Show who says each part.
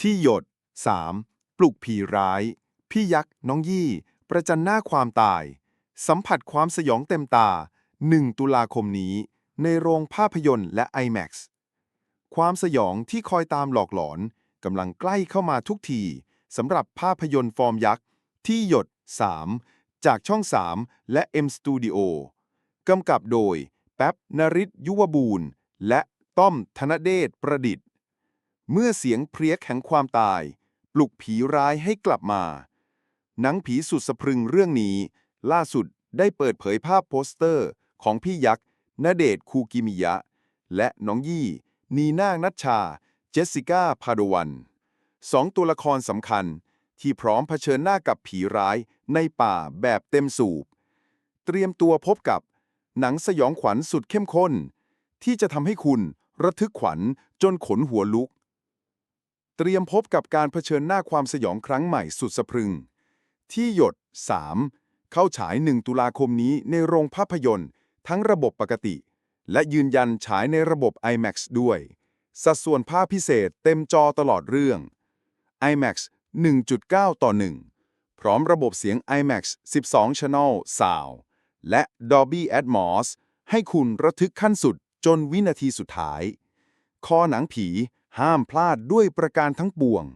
Speaker 1: ที่หยด 3. ปลุกผีร้าย พี่ยักษ์น้องยี่ ประจันหน้าความตาย สัมผัสความสยองเต็มตา 1 ตุลาคมนี้ ในโรงภาพยนตร์และ IMAX ความสยองที่คอยตามหลอกหลอนกำลังใกล้เข้ามาทุกทีสำหรับภาพยนตร์ฟอร์มยักษ์ ที่หยด 3 จากช่อง 3 และ M Studio กำกับโดย แป๊บนริศยุวบูรณ์และต้อมธนเดชประดิษฐ์ เมื่อเสียงเพรียกแห่งความตาย ปลุกผีร้ายให้กลับมา หนังผีสุดสะพรึงเรื่องนี้ ล่าสุดได้เปิดเผยภาพโปสเตอร์ของพี่ยักษ์ณเดชคูกิมิยะ และน้องยี่ นีน่านัชชา เจสสิก้า พาโดวันสองตัวละครสำคัญที่พร้อมเผชิญหน้ากับผีร้ายในป่าแบบเต็มสูบ เตรียมตัวพบกับหนังสยองขวัญสุดเข้มข้น ที่จะทำให้คุณระทึกขวัญจนขนหัวลุก เตรียมพบกับการเผชิญหน้าความสยองครั้งใหม่สุดสะพรึง ที่หยด 3 เข้าฉาย 1 ตุลาคมนี้ในโรงภาพยนตร์ ทั้งระบบปกติ และยืนยันฉายในระบบ IMAX ด้วย สัดส่วนภาพพิเศษเต็มจอตลอดเรื่อง IMAX 1.9 ต่อ 1 พร้อมระบบเสียง IMAX 12 Channel Sound และ Dolby Atmos ให้คุณระทึกขั้นสุดจนวินาทีสุดท้าย คอหนังผี ห้ามพลาดด้วยประการทั้งปวง